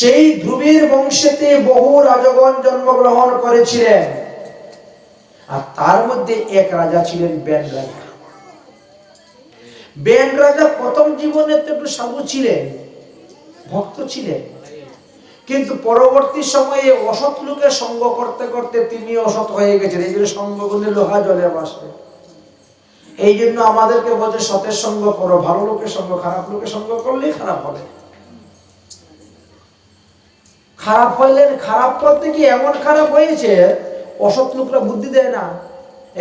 সেই ধ্রুবের বংশেতে বহু রাজগণ জন্মগ্রহণ করেছিলেন। আর তার মধ্যে এক রাজা ছিলেন বেন রাজা। বেন রাজা প্রথম জীবনে তো একটু সাধু ছিলেন, ভক্ত ছিলেন। কিন্তু পরবর্তী সময়ে অসৎ লোকের সঙ্গ করতে করতে তিনি অসৎ হয়ে গেছেন। এই জন্য সঙ্গ করলে লোহা জলে বাসবে এই জন্য আমাদেরকে বলছে সতের সঙ্গ করো, ভালো লোকের সঙ্গ, খারাপ লোকের সঙ্গ করলে খারাপ হবে। খারাপ হইলে খারাপ করতে কি এমন খারাপ হয়েছে, অসৎ লোকরা বুদ্ধি দেয় না।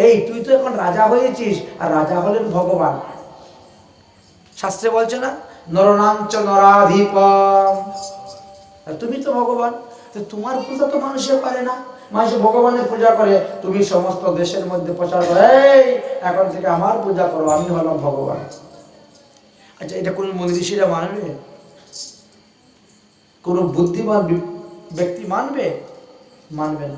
এই, তুই তো এখন রাজা হয়েছিস, আর রাজা হলেন ভগবান। শাস্ত্রে বলছে না নরনাঞ্চ নরাধিপম আর তুমি তো ভগবান তোমার পূজা তো মানুষে পারে না। মানুষ ভগবানের পূজা করে, তুমি সমস্ত দেশের মধ্যে প্রচার করো। এই, এখন থেকে আমার পূজা করো, আমি হলাম ভগবান। আচ্ছা এটা কোন মনীষীরা মানবে? কোন বুদ্ধিমান ব্যক্তি মানবে? মানবে না।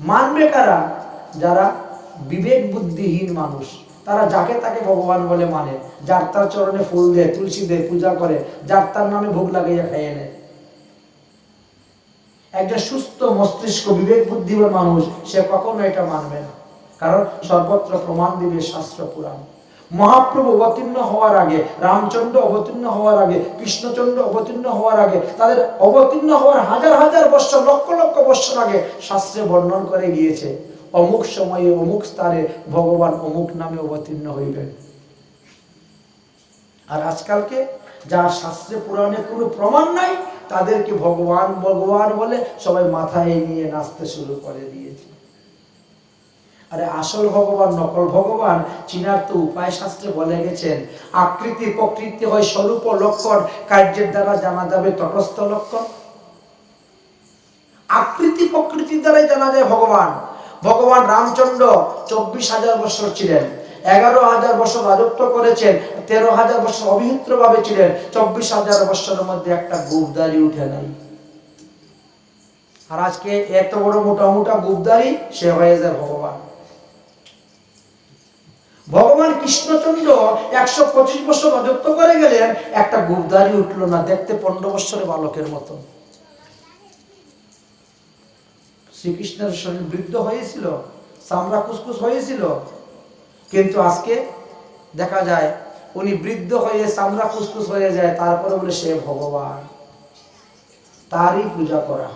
মানবে কারা? যারা বিবেক বুদ্ধিহীন মানুষ। তারা যাকে তাকে ভগবান বলে মানে। যার তার চরণে ফুল দেয়, তুলসী দেয়, পূজা করে। যার তার নামে ভোগ লাগাইয়া খাইয়ে নেয়। একজন সুস্থ মস্তিষ্ক বিবেক বুদ্ধিমান মানুষ, সে কখনো এটা মানবে না। কারণ সর্বত্র প্রমাণ দিবে শাস্ত্র পুরাণ। মহাপ্রভু অবতীর্ণ হওয়ার আগে, রামচন্দ্র অবতীর্ণ হওয়ার আগে, কৃষ্ণচন্দ্র অবতীর্ণ হওয়ার আগে, তাদের অবতীর্ণ হওয়ার হাজার হাজার বছর লক্ষ লক্ষ বছর আগে শাস্ত্রে বর্ণন করে গিয়েছে, অমুক সময়ে অমুক স্থানে ভগবান অমুক নামে অবতীর্ণ হইবেন। আর আজকালকে যার শাস্ত্রে পুরাণে কোনো প্রমাণ নাই, তাদেরকে ভগবান ভগবান বলে সবাই মাথায় নিয়ে নাচতে শুরু করে দিয়েছে। আরে আসল ভগবান, নকল ভগবান, চিনার তো উপায় শাস্ত্রে বলে গেছেন, আকৃতি প্রকৃতি হয় স্বরূপ লক্ষণ, কার্যের দ্বারা জানা যাবে তটস্থ লক্ষণ। আকৃতি প্রকৃতির দ্বারাই জানা যায় ভগবান। ভগবান রামচন্দ্র চব্বিশ হাজার বছর ছিলেন, এগারো হাজার বছর রাজত্ব করেছেন, তেরো হাজার বছর অবিহিত্র ভাবে ছিলেন, চব্বিশ হাজার বছরের মধ্যে একটা গুপদারি উঠে নাই। আর আজকে এত বড় মোটা মোটা গুপদারি সে হয়ে যায় ভগবান। ভগবান কৃষ্ণচন্দ্র একশো পঁচিশ বছর রাজত্ব করে গেলেন, একটা গুপদারি উঠল না, দেখতে পনেরো বছরের বালকের মতো শ্রীকৃষ্ণের শরীর বৃদ্ধ হয়েছিল, চামড়া কুসকুস হয়েছিল, কিন্তু আজকে দেখা যায়, উনি বৃদ্ধ হয়ে চামড়া কুসকুস হয়ে যায়, তারপরে বলে সে ভগবান, তারই পূজা করা।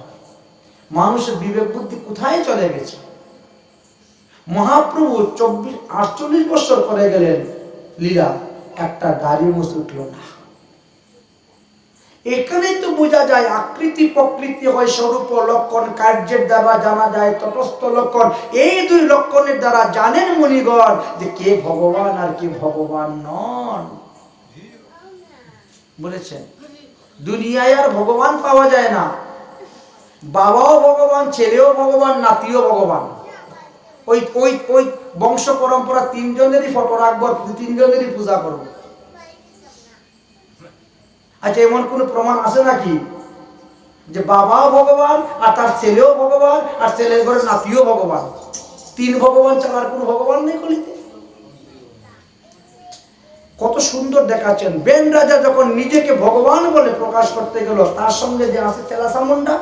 মানুষের বিবেক বুদ্ধি কোথায় চলে গেছে? মহাপ্রভু চব্বিশ, আটচল্লিশ বছর করে গেলেন। লীলা, একটা দাড়ি মুছ উঠল না। এখানে তো বোঝা যায়, আকৃতি প্রকৃতি হয় স্বরূপ, লক্ষণ, কার্যের দ্বারা জানা যায়, তটস্থ লক্ষণ। এই দুই লক্ষণের দ্বারা জানেন মুনিগণ যে কে ভগবান আর কে ভগবান নন। বলেছেন, দুনিয়ায় আর ভগবান পাওয়া যায় না। বাবাও ভগবান, ছেলেও ভগবান, নাতিও ভগবান। ওই ওই ওই বংশ পরম্পরা তিনজনেরই ফটো রাখব তিনজনেরই পূজা করব। আচ্ছা এমন কোন প্রমাণ আছে নাকি? যে বাবাও ভগবান, আর তার ছেলেও ভগবান, আর ছেলের ঘরে নাতিও ভগবান। তিন ভগবান আর কোনো ভগবান নেই কলিতে কত সুন্দর দেখাচ্ছেন। বেন রাজা যখন নিজেকে ভগবান বলে প্রকাশ করতে গেল, তার সঙ্গে যে আছে চেলা সামন্ডা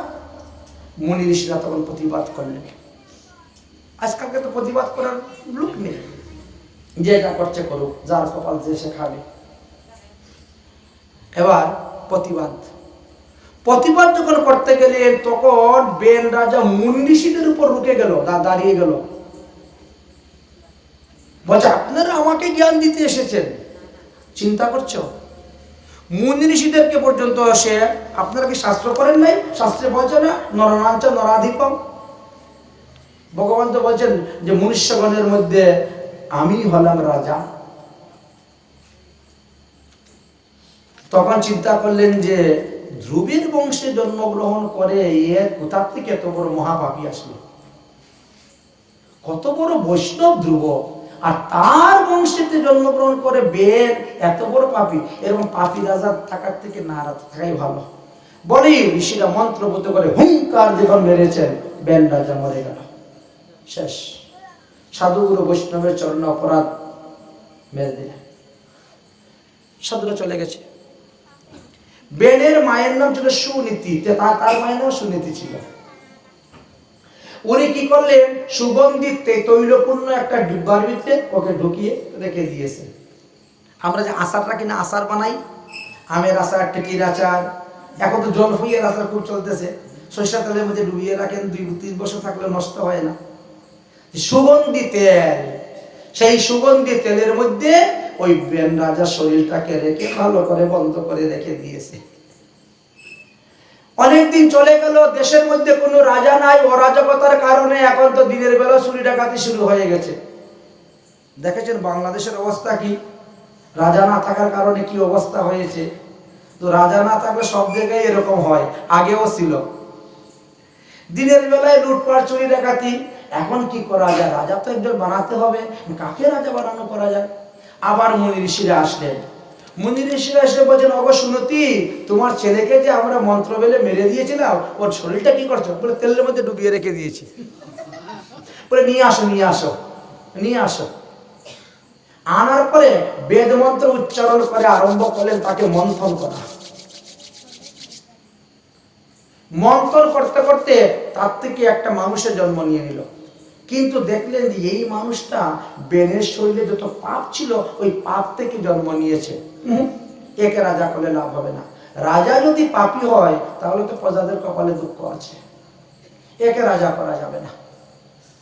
মুনি ঋষিরা তখন প্রতিবাদ করলেন। আজকালকে তো প্রতিবাদ করার লোক নেই। যে এটা করছে করুক, যার কপাল যে সে খাবে। এবার প্রতিবাদ। প্রতিবাদ যখন করতে গেলেন তখন বেন রাজা মুন্ডিসিদের উপর রুকে গেল দাঁড়িয়ে গেল। বলছে, আপনারা আমাকে জ্ঞান দিতে এসেছেন। চিন্তা করছ? মুনি পর্যন্ত সে আপনারা কি শাস্ত্র করেন নাই? শাস্ত্রে বলছে না, নরনাঞ্চ নরাধিপম। ভগবান তো বলছেন যে মনুষ্যগণের মধ্যে আমি হলাম রাজা। তখন চিন্তা করলেন যে ধ্রুবের বংশে জন্মগ্রহণ করে এ কোথার থেকে এত বড় মহাপাপী আসলো? কত বড় বৈষ্ণব ধ্রুব, আর তার বংশেতে জন্মগ্রহণ করে বেদ, এত বড় পাপী, এরকম পাপি রাজা থাকার থেকে না থাকাই ভালো। বলে ঋষিরা মন্ত্রভূত করে হুঙ্কার যখন মেরেছেন বেন রাজা মরে গেল। শেষ। সাধুগুরু বৈষ্ণবের চরণে অপরাধ মেরে দিলেন সাধুরা চলে গেছে। বেনের মায়ের নাম ছিল সুনীতি তার মায়ের নাম? সুনীতি ছিল। উনি কি করলেন? সুগন্ধিত তে- তৈলপূর্ণ একটা ডিব্বার ভিতরে ওকে ঢুকিয়ে রেখে দিয়েছে। আমরা যে আচারটা কিনা আচার বানাই, আমের আচার টেকির আচার, এখন তো জলফুইয়ের আচার খুব চলতেছে। সরিষা তেলের মধ্যে ডুবিয়ে রাখেন, দুই তিন বছর থাকলে নষ্ট হয় না। সুগন্ধি তেল। সেই সুগন্ধি তেলের মধ্যে ওই বেন রাজার শরীরটাকে রেখে ভালো করে বন্ধ করে রেখে দিয়েছে। অনেকদিন চলে গেল, দেশের মধ্যে কোনো রাজা নাই, অরাজকতার কারণে এখন তো দিনের বেলা চুরি ডাকাতি শুরু হয়ে গেছে। দেখেছেন বাংলাদেশের অবস্থা কি? রাজা না থাকার কারণে কি অবস্থা হয়েছে? তো রাজা না থাকলে সব জায়গায় এরকম হয়, আগেও ছিল। দিনের বেলায় লুটপাট, চুরি ডাকাতি এখন কি করা যায়? রাজা তো একজন বানাতে হবে। কাকে রাজা বানানো করা যায়? আবার মুনি ঋষিরা আসলেন। মুনি ঋষিরা এসে বলছেন, অগ তোমার ছেলেকে যে আমরা মন্ত্র বেলে মেরে দিয়েছিলাম, ওর শরীরটা কি করছ? বলে, তেলের মধ্যে ডুবিয়ে রেখে দিয়েছি। বলে, নিয়ে আসো নিয়ে আসো নিয়ে আসো। আনার পরে বেদ মন্ত্র উচ্চারণ করে আরম্ভ করলেন, তাকে মন্থন করা। মন্থন করতে করতে তার থেকে একটা মানুষের জন্ম নিয়ে নিল। কিন্তু দেখলেন যে এই মানুষটা বেনের শরীরে যত পাপ ছিল, ওই পাপ থেকে জন্ম নিয়েছে। একে রাজা করলে লাভ হবে না? রাজা যদি পাপী হয়, তাহলে তো প্রজাদের কপালে দুঃখ আছে। একে রাজা করা যাবে না?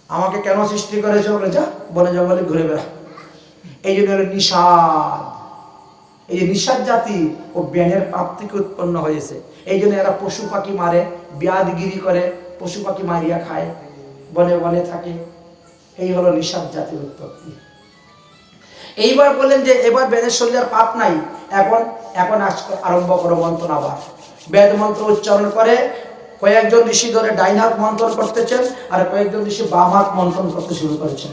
আমাকে কেন সৃষ্টি করেছে বলে যা বনে জঙ্গলে ঘুরে বেড়া। এই জন্য নিষাদ। এই যে নিষাদ জাতি, ও ব্যানের পাপ থেকে উৎপন্ন হয়েছে। এই জন্য এরা পশু পাখি মারে, ব্যাদগিরি করে, পশু পাখি মারিয়া খায়। বনে বনে থাকে। এই হলো নিষাদ জাতির উৎপত্তি। এইবার বললেন যে, এবার বেদের শরীরে আর পাপ নাই। এখন এখন আজ- আরম্ভ করো মন্ত্রণ আবার। বেদ মন্ত্র উচ্চারণ করে কয়েকজন ঋষি ধরে ডাইন হাত মন্ত্রণ করতেছেন আর কয়েকজন ঋষি বাম হাত মন্ত্রণ করতে শুরু করেছেন।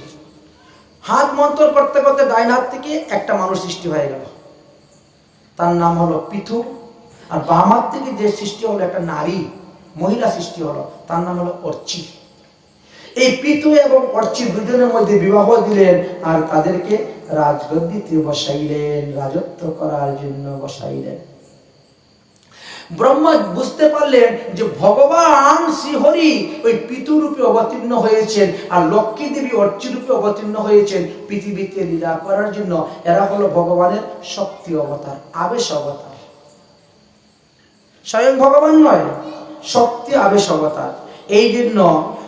হাত মন্ত্রণ করতে করতে ডাইন হাত থেকে একটা মানুষ সৃষ্টি হয়ে গেল। তার নাম হলো পিথু। আর বাম হাত থেকে যে সৃষ্টি হলো একটা নারী, মহিলা সৃষ্টি হলো, তার নাম হলো অর্চি। এই পিতু এবং অর্চি দুজনের মধ্যে বিবাহ দিলেন আর তাদেরকে রাজগদ্দিতে বসাইলেন, রাজত্ব করার জন্য বসাইলেন। ব্রহ্মা বুঝতে পারলেন যে ভগবান শ্রীহরি ওই পিতুরূপে অবতীর্ণ হয়েছেন আর লক্ষ্মী দেবী অর্চিরূপে অবতীর্ণ হয়েছেন পৃথিবীতে লীলা করার জন্য। এরা হলো ভগবানের শক্তি অবতার, আবেশ অবতার। স্বয়ং ভগবান নয়, শক্তি, আবেশ অবতার। এই জন্য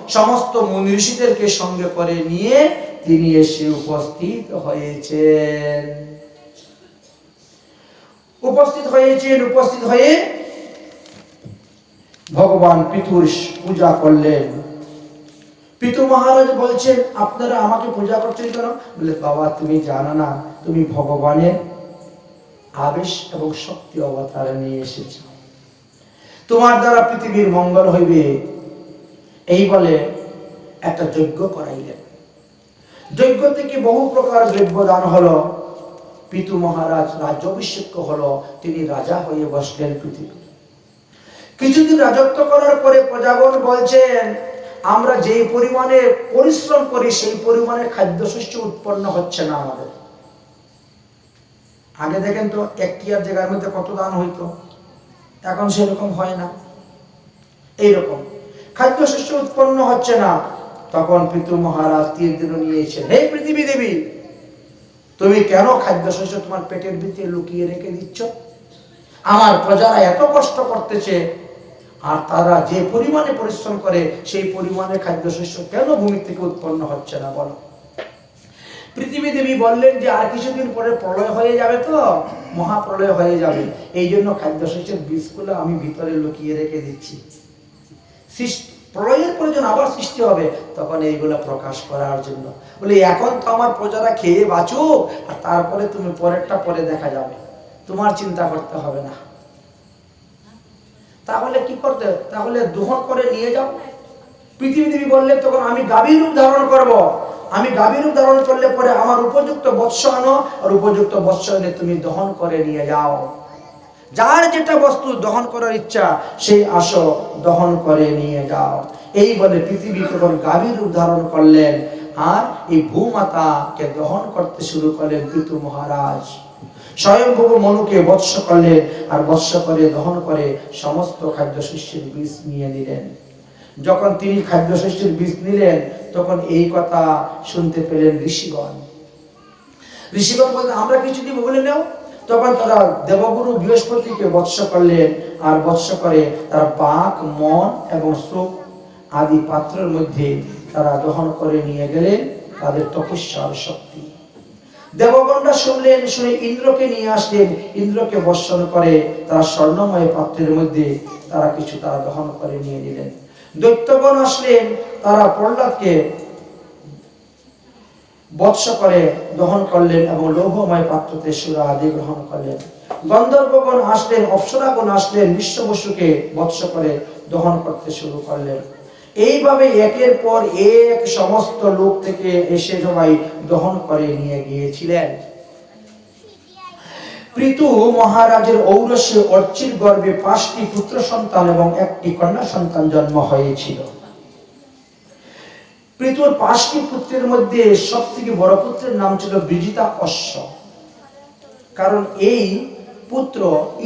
সমস্ত মুনি ঋষিদেরকে সঙ্গে করে নিয়ে তিনি এসে উপস্থিত হয়েছেন। উপস্থিত হয়েছেন, উপস্থিত হয়ে ভগবান পিতুর পূজা করলেন। পিতু মহারাজ বলছেন, আপনারা আমাকে পূজা করছেন কেন? বলে, বাবা, তুমি জানো না, তুমি ভগবানের আবেশ এবং শক্তি অবতার নিয়ে এসেছ। তোমার দ্বারা পৃথিবীর মঙ্গল হইবে। এই বলে একটা যজ্ঞ করাইলেন। যজ্ঞ থেকে বহু প্রকার দ্রব্য দান হলো। পিতু মহারাজ রাজ্যাভিষেক হলো, তিনি রাজা হয়ে বসলেন পৃথিবী। কিছুদিন রাজত্ব করার পরে প্রজাগণ বলছেন, আমরা যে পরিমাণে পরিশ্রম করি, সেই পরিমাণে খাদ্যশস্য উৎপন্ন হচ্ছে না আমাদের। আগে দেখেন তো, এক জায়গার মধ্যে কত দান হইতো? এখন সেরকম হয় না। এইরকম। খাদ্যশস্য উৎপন্ন হচ্ছে না। তখন পিতু মহারাজ তীর দিন নিয়েছেন হে পৃথিবী দেবী, তুমি কেন খাদ্যশস্য তোমার পেটের ভিতরে লুকিয়ে রেখে দিচ্ছ? আমার প্রজারা এত কষ্ট করতেছে, আর তারা যে পরিমাণে পরিশ্রম করে, সেই পরিমাণে খাদ্যশস্য কেন ভূমি থেকে উৎপন্ন হচ্ছে না বলো? পৃথিবী দেবী বললেন যে, আর কিছুদিন পরে প্রলয় হয়ে যাবে তো, মহাপ্রলয় হয়ে যাবে। এই জন্য খাদ্যশস্যের বীজগুলো আমি ভিতরে লুকিয়ে রেখে দিচ্ছি। প্রলয়ের পরে যখন আবার সৃষ্টি হবে, তখন এইগুলো প্রকাশ করার জন্য। বলে, এখন তো আমার প্রজারা খেয়ে বাঁচুক, আর তারপরে তুমি পরেরটা পরে দেখা যাবে। তোমার চিন্তা করতে হবে না। তাহলে কি করতে, তাহলে দোহন করে নিয়ে যাও। পৃথিবী দেবী বললেন, তখন আমি গাভীর রূপ ধারণ করব। আমি গাভীর রূপ ধারণ করলে পরে আমার উপযুক্ত বৎস আনো, আর উপযুক্ত বৎস এনে তুমি দহন করে নিয়ে যাও। যার যেটা বস্তু দহন করার ইচ্ছা সেই আসো দহন করে নিয়ে যাও। এই বলে পৃথিবী তখন গাভীর রূপ ধারণ করলেন, আর এই ভূমাতাকে দহন করতে শুরু করলেন পিতু মহারাজ। স্বয়ংভূ মনুকে বৎস করলেন, আর বৎস করে দহন করে সমস্ত খাদ্য শস্যের বীজ নিয়ে নিলেন। যখন তিনি খাদ্য শস্যের বীজ নিলেন, তখন এই কথা শুনতে পেলেন ঋষিগণ। ঋষিগণ বলতে আমরা কিছু দিব বলে নেও। তখন তারা দেবগুরু বৃহস্পতিকে বৎস করলেন, আর বৎস করে তারা বাক মন এবং শ্রোক আদি পাত্রের মধ্যে তারা দহন করে নিয়ে গেলেন তাদের তপস্যার শক্তি। দেবগণরা শুনলেন, শুনে ইন্দ্রকে নিয়ে আসলেন, ইন্দ্রকে বর্ষণ করে তারা স্বর্ণময় পাত্রের মধ্যে তারা কিছু তারা দহন করে নিয়ে নিলেন। দৈত্যগণ আসলেন, তারা প্রহ্লাদকে বৎস করে দহন করলেন এবং লৌহময় পাত্রতে সুরা আদি গ্রহণ করলেন। গন্ধর্বগণ আসলেন, অপ্সরাগণ আসলেন, বিশ্ববসুকে বৎস করে দহন করতে শুরু করলেন। এইভাবে একের পর এক সমস্ত লোক থেকে এসে সবাই দহন করে নিয়ে গিয়েছিলেন। পৃথু মহারাজের ঔরসে অর্চির গর্ভে পাঁচটি পুত্র সন্তান এবং একটি কন্যা সন্তান জন্ম হয়েছিল। পৃথুর পাঁচটি পুত্রের মধ্যে সব থেকে বড় পুত্রের নাম ছিল বিজিতা অশ্ব। কারণ এই পুত্র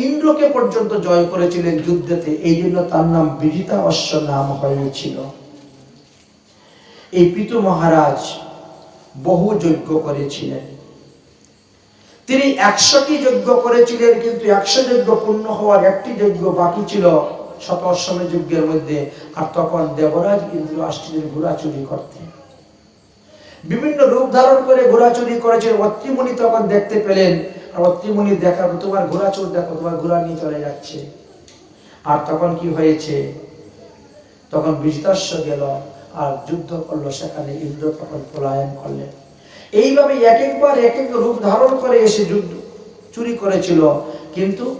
ইন্দ্রকে পর্যন্ত জয় করেছিলেন যুদ্ধেতে, এই জন্য তার নাম বিজিতা অশ্ব নাম হয়েছিল। এই পিতু মহারাজ বহু যজ্ঞ করেছিলেন। তিনি একশোটি যজ্ঞ করেছিলেন, কিন্তু একশো যজ্ঞ পূর্ণ হওয়ার একটি যজ্ঞ বাকি ছিল শতর্ষমের যজ্ঞের মধ্যে, আর তখন দেবরাজ ইন্দ্র আসছিলেন ঘোড়া চুরি করতে। বিভিন্ন রূপ ধারণ করে ঘোড়া চুরি করেছেন। অত্রিমণি তখন দেখতে পেলেন, আর অত্রিমণি দেখা তোমার ঘোড়া চোর দেখো, তোমার ঘোড়া নিয়ে চলে যাচ্ছে। আর তখন কি হয়েছে? তখন বিজিতাস্য গেল, আর যুদ্ধ করল সেখানে। ইন্দ্র তখন পলায়ন করলেন। এইভাবে এক একবার এক এক রূপ ধারণ করে এসে যুদ্ধ চুরি করেছিল, কিন্তু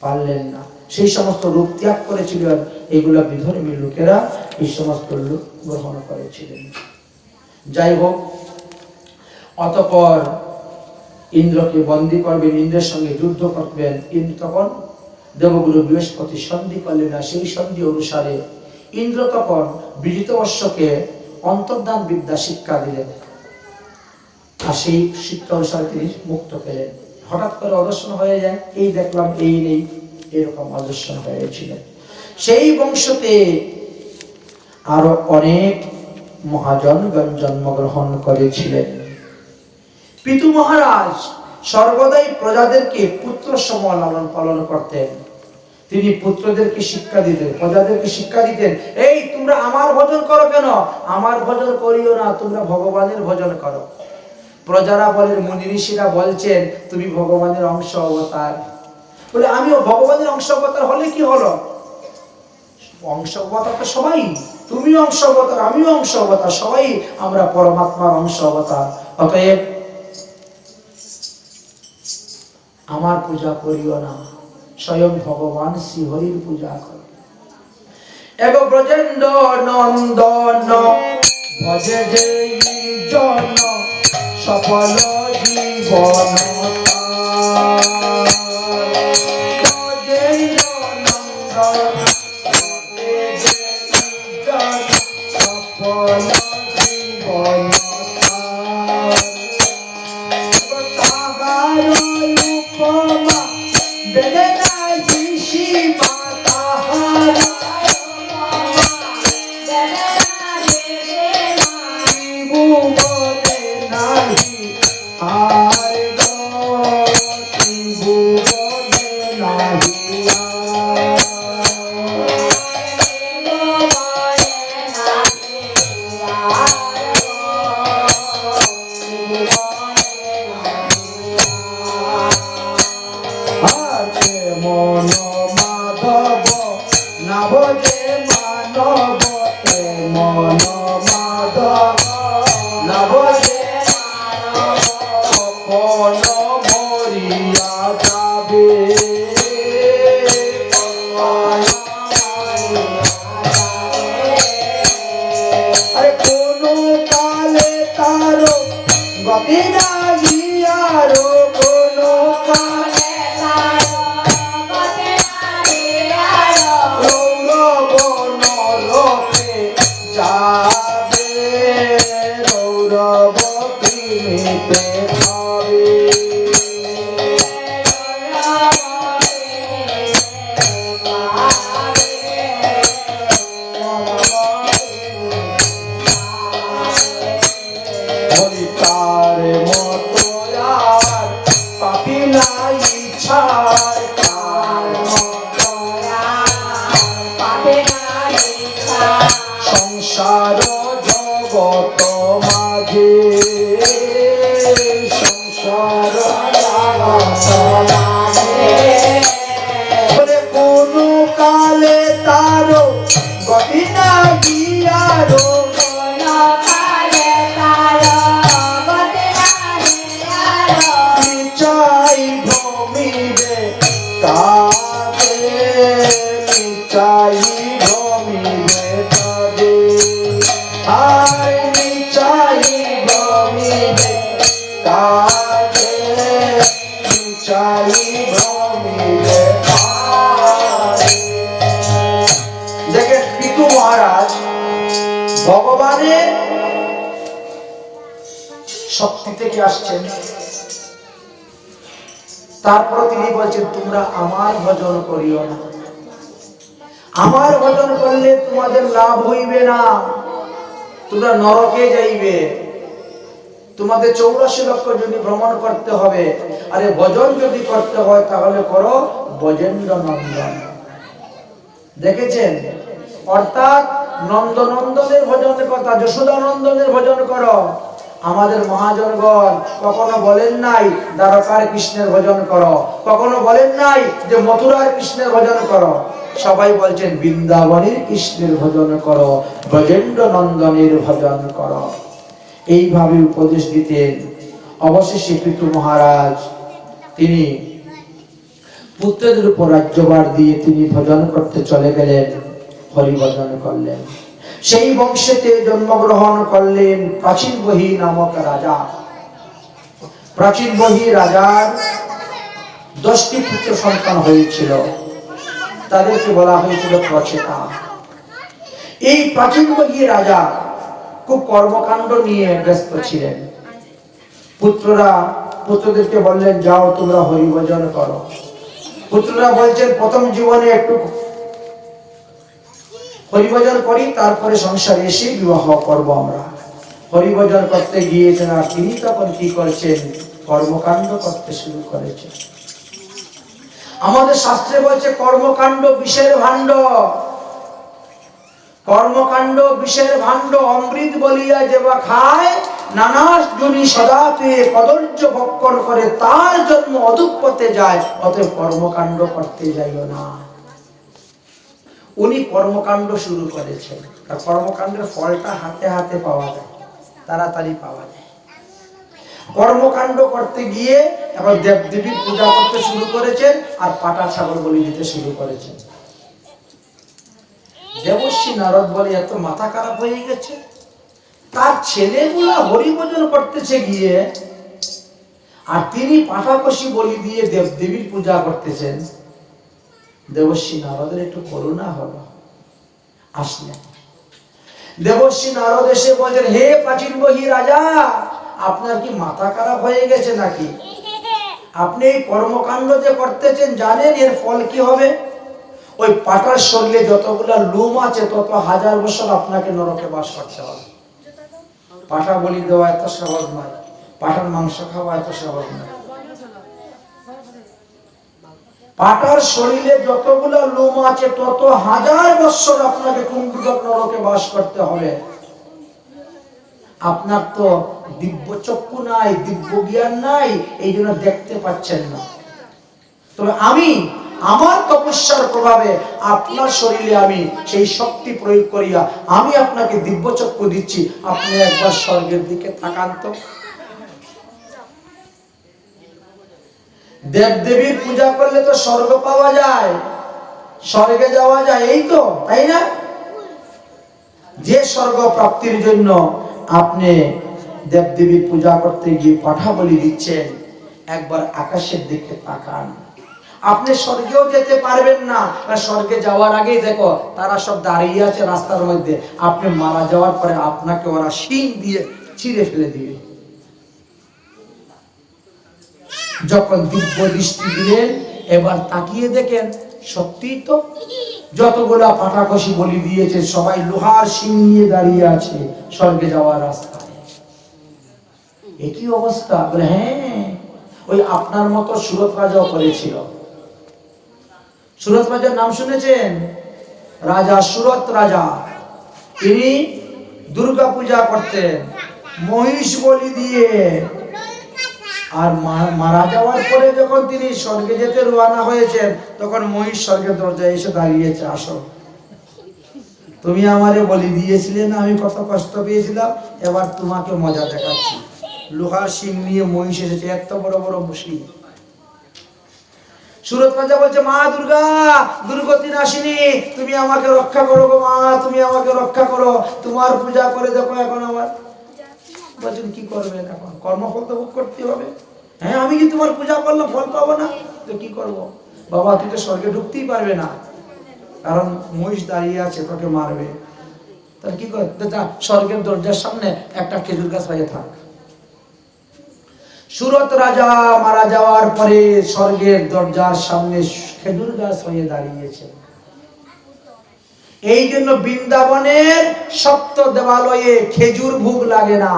পারলেন না। সেই সমস্ত রূপ ত্যাগ করেছিলেন, এগুলো বিধর্মী লোকেরা এই সমস্ত রূপ গ্রহণ করেছিলেন। যাই হোক, অতপর ইন্দ্রকে বন্দী করবেন, ইন্দ্রের সঙ্গে যুদ্ধ করবেন। ইন্দ্র তখন দেবগুরু বৃহস্পতি সন্ধি করলেন না সেই সন্ধি অনুসারে ইন্দ্র তখন বিজিত অশ্বকে অন্তর্ধান বিদ্যা শিক্ষা দিলেন। আর সেই শিক্ষা অনুসারে তিনি মুক্ত পেলেন। হঠাৎ করে অদর্শন হয়ে যায়, এই দেখলাম, এই নেই। এরকম অদর্শন হয়েছিলেন সেই বংশতে আরও অনেক মহাজনগণ জন্মগ্রহণ করেছিলেন। পিতু মহারাজ সর্বদাই প্রজাদেরকে পুত্র সম লালন পালন করতেন। তিনি পুত্রদেরকে শিক্ষা দিতেন, প্রজাদেরকে শিক্ষা দিতেন, এই, তোমরা আমার ভজন করো কেন? আমার ভজন করিও না, তোমরা ভগবানের ভজন করো। প্রজারা বলেন, মুনি ঋষিরা বলছেন, তুমি ভগবানের অংশ, অবতার। বলে, আমিও ভগবানের অংশ অবতার হলে কি হলো? অংশ অবতার তো সবাই তুমি অংশ অবতার আমিও অংশ অবতার সবাই আমরা পরমাত্মার অংশ অবতার অতএব আমার পূজা করিও না, স্বয়ং ভগবান শ্রীহরির পূজা করো। এব ব্রজেন্দ্র নন্দন সফল জীবন। জীবন মন দেখেন আসছেন। তারপর তিনি বলছেন, তোমরা আমার ভজন করিও না। আমার ভজন করলে তোমাদের লাভ হইবে না। তোমরা নরকে যাইবে। তোমাদের চৌরাশি লক্ষ যদি ভ্রমণ করতে হবে, আরে ভজন যদি করতে হয়, তাহলে করো বজেন্দ্র নন্দন দেখেছেন? অর্থাৎ নন্দনন্দনের ভজন কথা যশোদানন্দনের ভজন করো। আমাদের মহাজনগণ কখনো বলেন নাই, দ্বারকার কৃষ্ণের ভজন করো। কখনো বলেন নাই যে মথুরার কৃষ্ণের ভজন করো। সবাই বলছেন, বৃন্দাবনের কৃষ্ণের ভজন করো ব্রজেন্দ্র নন্দনের ভজন করো। এইভাবে উপদেশ দিতেন অবশেষে পিতু মহারাজ। তিনি পুত্রদের উপর রাজ্যভার দিয়ে তিনি ভজন করতে চলে গেলেন হরি ভজন করলেন। সেই বংশেতে জন্মগ্রহণ করলেন প্রাচীন বহি নামক রাজা। প্রাচীন বহি রাজার দশটি পুত্র সন্তান হয়েছিল। তাদেরকে বলা হয়েছিল প্রচেতা। এই প্রাচীন বহি রাজা খুব কর্মকাণ্ড নিয়ে ব্যস্ত ছিলেন। পুত্ররা, পুত্রদেরকে বললেন, যাও, তোমরা হরিভজন করো। পুত্ররা বলছেন, প্রথম জীবনে একটু হরিভজন করি, তারপরে সংসারে এসে বিবাহ করব আমরা। হরিভজন করতে গিয়েছেন আর তিনি তখন কি করছেন? কর্মকাণ্ড করতে শুরু করেছেন। আমাদের শাস্ত্রে বলছে, কর্মকাণ্ড বিষের ভাণ্ড। কর্মকাণ্ড বিষের ভাণ্ড অমৃত বলিয়া যেবা খায় নানা জনি সদা পেয়ে কদর্য ভক্ষণ করে তার জন্ম অধুপথে যায়, অতএব কর্মকাণ্ড করতে যাইও না। উনি কর্মকাণ্ড শুরু করেছেন। আর কর্মকাণ্ডের ফলটা হাতে হাতে পাওয়া যায়, তাড়াতাড়ি পাওয়া যায়। কর্মকাণ্ড করতে গিয়ে এখন দেবদেবীর পূজা করতে শুরু করেছেন আর পাটা ছাগল বলি দিতে শুরু করেছেন। দেবশ্রী নারদ বলে, এত মাথা খারাপ হয়ে গেছে। তার ছেলেগুলা হরিভজন করতেছে গিয়ে আর তিনি পাঠাকষি বলি দিয়ে দেবদেবীর পূজা করতেছেন। দেবশ্রী নারদের একটু করুণা হলো। আসলেন দেবশ্রী নারদ এসে বলছেন, হে প্রাচীন বহি রাজা, আপনার কি মাথা খারাপ হয়ে গেছে নাকি? আপনি এই কর্মকাণ্ড যে করতেছেন, জানেন এর ফল কি হবে? ওই পাটার শরীরে যতগুলা লুম আছে, তত হাজার বছর আপনাকে নরকে বাস করতে হবে। পাটা বলি দেওয়া এত সহজ নয়। পাটার মাংস খাওয়া এত সহজ নয়। পাটার শরীরে যতগুলো লোম আছে, তত হাজার বছর আপনাকে কুম্ভিক নরকে বাস করতে হবে। আপনার তো দিব্য চক্ষু নাই, দিব্য জ্ঞান নাই, এই জন্য দেখতে পাচ্ছেন না। তবে আমি, আমার তপস্যার প্রভাবে আপনার শরীরে আমি সেই শক্তি প্রয়োগ করিয়া আমি আপনাকে দিব্য চক্ষু দিচ্ছি। আপনি একবার স্বর্গের দিকে তাকান তো। দেবদেবীর পূজা করলে তো স্বর্গ পাওয়া যায়। স্বর্গে যাওয়া যায়, এই তো, তাই না? যে স্বর্গ প্রাপ্তির জন্য আপনি দেবদেবীর পূজা করতে গিয়ে পাঠা বলি দিচ্ছেন, একবার আকাশের দিকে তাকান। আপনি স্বর্গেও যেতে পারবেন না স্বর্গে যাওয়ার আগেই দেখো, তারা সব দাঁড়িয়ে আছে রাস্তার মধ্যে। আপনি মারা যাওয়ার পরে আপনাকে ওরা শিং দিয়ে ছিঁড়ে ফেলে দিবে। যখন দিব্য দৃষ্টি দিলেন এবার তাকিয়ে দেখেন সত্যি তো? যতগুলা পাটাকষি বলি দিয়েছে, সবাই লোহার শিং নিয়ে দাঁড়িয়ে আছে স্বর্গে যাওয়ার রাস্তায়। একই অবস্থা হ্যাঁ ওই আপনার মতো সুরত রাজাও করেছিল। সুরত রাজার নাম শুনেছেন? রাজা সুরত রাজা। তিনি দুর্গা পূজা করতেন, মহিষ বলি দিয়ে। আর মারা যাওয়ার পরে যখন তিনি স্বর্গে যেতে রওনা হয়েছেন, তখন মহিষ স্বর্গের দরজায় এসে দাঁড়িয়েছে, আসো। তুমি আমারে বলি দিয়েছিলে না, আমি কত কষ্ট পেয়েছিলাম, এবার তোমাকে মজা দেখাচ্ছি। লোহার শিং নিয়ে মহিষ এসেছে, এত বড় বড় মুসি সুরত রাজা বলছে, মা দুর্গা, দুর্গতি নাসিনী তুমি আমাকে রক্ষা করো গো মা, তুমি আমাকে রক্ষা করো। তোমার পূজা করে দেখো এখন আমার বলছেন কি করবেন এখন কর্মফল তো ভোগ করতে হবে। হ্যাঁ আমি কি তোমার পূজা করলাম ফল পাবো না? তো কি করব? বাবা, তুই তো স্বর্গে ঢুকতেই পারবে না। কারণ মহিষ দাঁড়িয়ে আছে, তোকে মারবে। তাহলে কি স্বর্গের দরজার সামনে একটা খেজুর গাছ থাক। সুরত রাজা মারা যাওয়ার পরে স্বর্গের দরজার সামনে খেজুর গাছ হয়ে দাঁড়িয়েছে। এই জন্য বৃন্দাবনের সপ্ত দেবালয়ে খেজুর ভোগ লাগে না।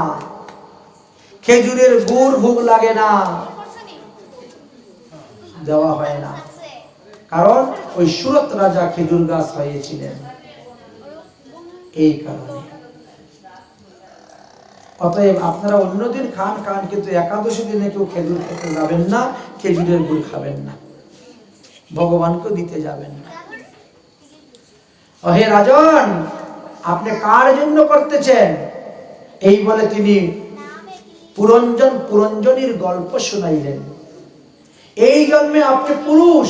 খেজুরের গুড় ভোগ লাগে না। দেওয়া হয় না। কারণ ওই সুরত রাজা খেজুর গাছ হয়েছিলেন। এই কারণে। অতএব আপনারা অন্যদিন খান খান কিন্তু একাদশী দিনে কেউ খেজুর খেতে যাবেন না, খেজুরের গুড় খাবেন না। ভগবানকে দিতে যাবেন না। হে রাজন, আপনি কার জন্য করতেছেন? এই বলে তিনি পুরঞ্জন পুরঞ্জনীর গল্প শুনাইলেন। এই জন্মে আপনি পুরুষ,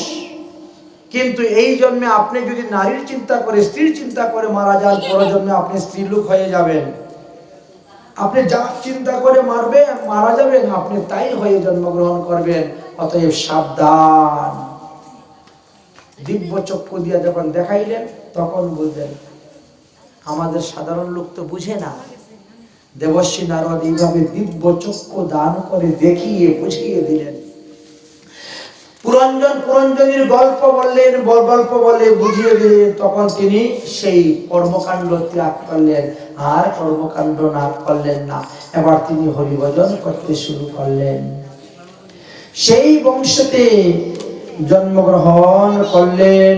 কিন্তু এই জন্মে আপনি যদি নারীর চিন্তা করে, স্ত্রীর চিন্তা করে মারা যান পরজন্মে আপনি স্ত্রীলোক হয়ে যাবেন। আপনি যা চিন্তা করে মারবেন, মারা যাবেন, আপনি তাই হয়ে জন্মগ্রহণ করবেন। অতএব সাবধান। দিব্য চক্ষু দিয়া যখন দেখাইলেন, তখন বুঝলেন আমাদের সাধারণ লোক তো বুঝে না। দেবশ্রী নারদ এইভাবে দিব্য চক্ষু দান করে দেখিয়ে, বুঝিয়ে দিলেন। পুরঞ্জন পুরঞ্জনীর গল্প বললেন গল্প বলে বুঝিয়ে দিলেন, তখন তিনি সেই কর্মকাণ্ড ত্যাগ করলেন। আর কর্মকাণ্ড না করলেন না। এবার তিনি হরিভজন করতে শুরু করলেন। সেই বংশতে জন্মগ্রহণ করলেন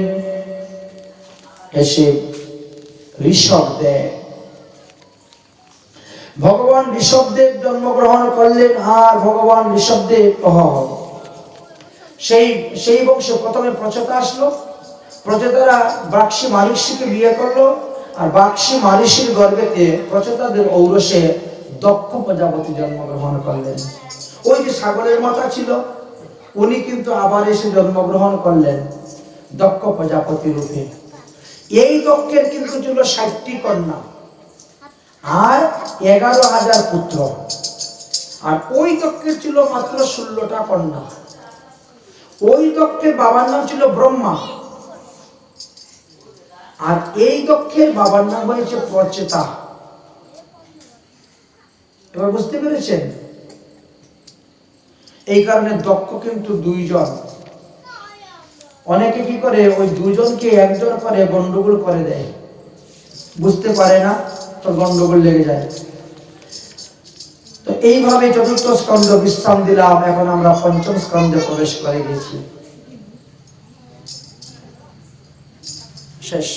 এসে ঋষভ দেব। ভগবান ঋষভদেব জন্মগ্রহণ করলেন আর ভগবান ঋষভদেব সেই সেই বংশে প্রথমে প্রচেতা আসলো, প্রচেতারা বাক্সি মারিষিকে বিয়ে করল, আর বাক্সি মারিষির গর্ভেতে প্রচেতাদের ঔরসে দক্ষ প্রজাপতি জন্মগ্রহণ করলেন। ওই যে সাগরের মাথা ছিল, উনি কিন্তু আবার এসে জন্মগ্রহণ করলেন দক্ষ প্রজাপতি রূপে। এই দক্ষের কিন্তু ছিল ষাটটি কন্যা। আর এগারো হাজার পুত্র। আর ওই দক্ষের ছিল মাত্র ষোলোটা কন্যা। ওই দক্ষের বাবার নাম ছিল ব্রহ্মা। আর এই দক্ষের বাবার নাম হয়েছে প্রচেতা। এবার বুঝতে পেরেছেন? এই কারণে দক্ষ কিন্তু দুইজন। অনেকে কি করে, ওই দুজনকে একজন করে গন্ডগোল করে দেয়। বুঝতে পারে না? তো গন্ডগোল লেগে যায়। তো এইভাবে চতুর্থ স্কন্ধ বিশ্রাম দিলাম, এখন আমরা পঞ্চম স্কন্ধে প্রবেশ করে গেছি। শেষ।